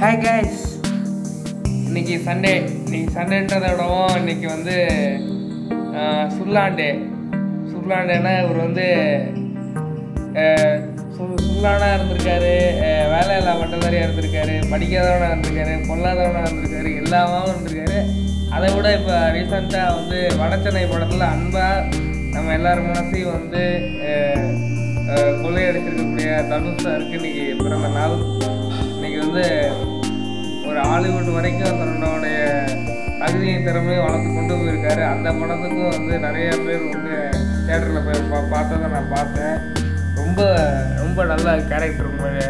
Hi guys இன்னைக்கு Sunday இன்னைக்கு சண்டேன்றதை விடவும் இன்னைக்கு வந்து சுல்லாண்டே சுல்லாண்டேனா இவர் வந்து சு- இருந்திருக்காரு. வேலை இல்லா பட்டதாரியாக இருந்திருக்காரு. படிக்காதவனாக இருந்திருக்காரு. பொல்லாதவனாக இருந்திருக்காரு. எல்லாமாவும் இருந்திருக்காரு. அதை விட இப்போ ரீசெண்டாக வந்து வடச்சென்னை படத்தில் அன்பாக நம்ம எல்லாரும் மனசையும் வந்து கொள்ளையடிச்சிருக்கக்கூடிய தனுஷ் சாருக்கு இன்னைக்கு பிறந்த நாள். இன்னைக்கு வந்து ஒரு ஹாலிவுட் வரைக்கும் தன்னுடைய தகுதியை திறமையை வளர்த்து கொண்டு போயிருக்காரு. அந்த படத்துக்கும் வந்து நிறைய பேர் வந்து தேட்டரில் போய் பா பார்த்ததை நான் பார்த்தேன். ரொம்ப ரொம்ப நல்ல கேரக்டர் உண்மையிலே.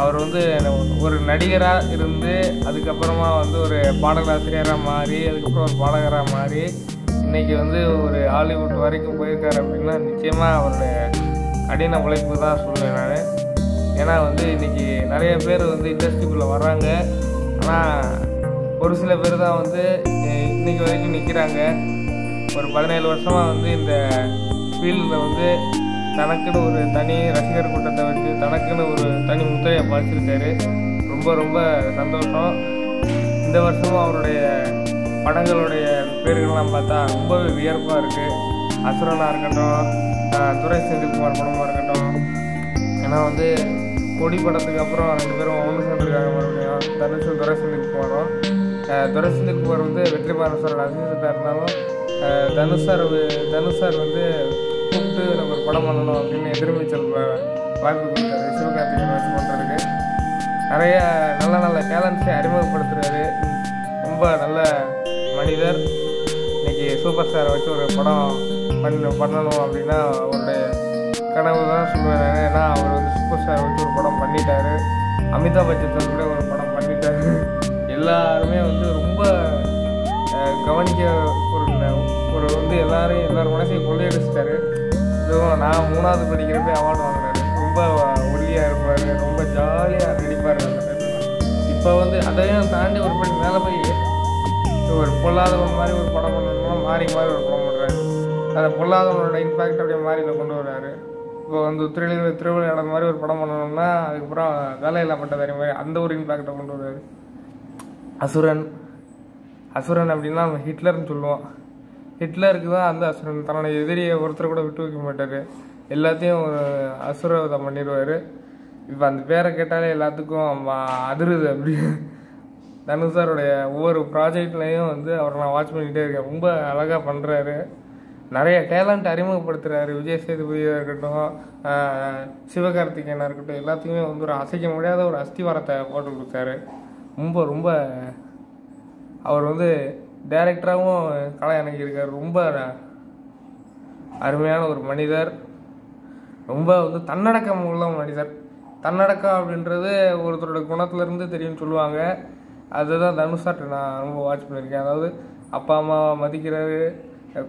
அவர் வந்து ஒரு நடிகராக இருந்து அதுக்கப்புறமா வந்து ஒரு பாடலாசிரியராக மாறி அதுக்கப்புறம் ஒரு பாடகராக மாறி இன்னைக்கு வந்து ஒரு ஹாலிவுட் வரைக்கும் போயிருக்காரு அப்படின்னா நிச்சயமாக அவருடைய கடின உழைப்பு தான் சொல்லுவேன் நான். ஏன்னா வந்து இன்றைக்கி நிறைய பேர் வந்து இண்டஸ்ட்ரிக்குள்ளே வர்றாங்க. ஆனால் ஒரு சில பேர் தான் வந்து இன்றைக்கி வரைக்கும் நிற்கிறாங்க ஒரு பதினேழு வருஷமாக வந்து இந்த ஃபீல்டில் வந்து தனக்குன்னு ஒரு தனி ரசிகர் கூட்டத்தை வச்சு தனக்குன்னு ஒரு தனி முத்திரையை பதிச்சிருக்காரு. ரொம்ப ரொம்ப சந்தோஷம். இந்த வருஷமும் அவருடைய படங்களுடைய பேர்கள்லாம் பார்த்தா ரொம்பவே வியர்ப்பாக இருக்குது அசுரனாக இருக்கட்டும் துரை செந்தில்குமார் படமாக இருக்கட்டும் ஏன்னா வந்து கொடி படத்துக்கு அப்புறம் ரெண்டு பேரும் ஒன்று சேர்ந்துருக்காங்க மறுபடியும். தனுஷும் துரைசந்திக்கு போகிறோம் துரைசந்திக்கு போகிற வந்து வெற்றிமாறன் சார் அசிஸ்டண்ட்டாக இருந்தாலும் தனுஷ் சார் தனுஷ் சார் வந்து கூப்பிட்டு நம்ம ஒரு படம் பண்ணணும் அப்படின்னு எதிர்நீச்சல் வாய்ப்பு கொடுத்தாரு. சிவகார்த்திகேயன் வச்சு பண்ணுறதுக்கு நிறைய நல்ல நல்ல டேலண்ட்ஸை அறிமுகப்படுத்துறாரு. ரொம்ப நல்ல மனிதர். இன்னைக்கு சூப்பர் ஸ்டாரை வச்சு ஒரு படம் பண்ண பண்ணணும் அப்படின்னா அவருடைய கனவு தான் சொல்லுவேன் நான். ஏன்னா அவர் வந்து சூப்பர் ஸ்டார் வச்சு ஒரு படம் பண்ணிட்டாரு. அமிதாப் பச்சன் கூட ஒரு படம் பண்ணிட்டாரு. எல்லாருமே வந்து ரொம்ப கவனிக்க ஒரு ஒரு வந்து எல்லாரையும் எல்லாரும் மனசையும் கொள்ளையடிச்சிட்டாரு. இதுவும் நான் மூணாவது படிக்கிறப்பே அவார்டு வாங்கினாரு. ரொம்ப ஒல்லியாக இருப்பார். ரொம்ப ஜாலியாக நடிப்பார் இப்போ வந்து அதையும் தாண்டி ஒரு படி மேலே போய் ஒரு பொல்லாதவன் மாதிரி ஒரு படம் பண்ணணும்னா மாறி மாறி ஒரு படம் பண்ணுறாரு அந்த பொல்லாதவனோட இம்பாக்ட் அப்படியே மாறி இதை கொண்டு வர்றாரு. இப்போ வந்து திருவிழா திருவிழா மாதிரி ஒரு படம் பண்ணணும்னா அதுக்கப்புறம் வேலையில்லா பட்டதாரி மாதிரி அந்த ஒரு இம்பாக்டை கொண்டு வர்றாரு அசுரன். அசுரன் அப்படின்னா நம்ம ஹிட்லர்னு சொல்லுவோம். ஹிட்லருக்கு தான் அந்த அசுரன். தன்னோட எதிரியை ஒருத்தர் கூட விட்டு வைக்க மாட்டார். எல்லாத்தையும் ஒரு அசுரவதம் பண்ணிடுவார். இப்போ அந்த பேரை கேட்டாலே எல்லாத்துக்கும் அதிருது அப்படி. தனுஷ் சாருடைய ஒவ்வொரு ப்ராஜெக்ட்லேயும் வந்து அவரை நான் வாட்ச் பண்ணிக்கிட்டே இருக்கேன். ரொம்ப அழகாக பண்ணுறாரு நிறைய டேலண்ட் அறிமுகப்படுத்துகிறாரு விஜய் சேதுபதியாக இருக்கட்டும் சிவகார்த்திகேயனாக இருக்கட்டும் எல்லாத்துக்குமே வந்து ஒரு அசைக்க முடியாத ஒரு அஸ்திவாரத்தை போட்டு கொடுத்தாரு. ரொம்ப ரொம்ப அவர் வந்து டைரக்டராகவும் கலை இணைக்கியிருக்கார் ரொம்ப அருமையான ஒரு மனிதர். ரொம்ப வந்து தன்னடக்கம் உள்ள மனிதர். தன்னடக்கம் அப்படின்றது ஒருத்தரோட குணத்துலேருந்து தெரியும்னு சொல்லுவாங்க. அதுதான் தனுஷாட்டு நான் ரொம்ப வாட்ச் பண்ணியிருக்கேன். அதாவது அப்பா அம்மாவை மதிக்கிறாரு.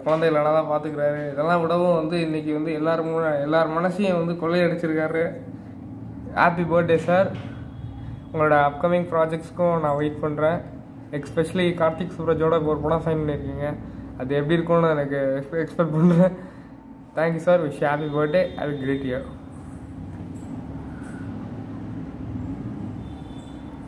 குழந்தைகள் நல்லா தான் பார்த்துக்கிறாரு இதெல்லாம் விடவும் வந்து இன்னைக்கு வந்து எல்லாரும் எல்லார் மனசையும் வந்து கொள்ளையடிச்சிருக்காரு. ஹாப்பி பர்த்டே சார் உங்களோட அப்கமிங் ப்ராஜெக்ட்ஸ்க்கும் நான் வெயிட் பண்ணுறேன் எக்ஸ்பெஷலி கார்த்திக் சூரஜோட ஒரு படம் சைன் பண்ணியிருக்கீங்க அது எப்படி இருக்கும்னு எனக்கு எக்ஸ்பெக்ட் பண்ணுறேன் thank you sir wish happy birthday happy great year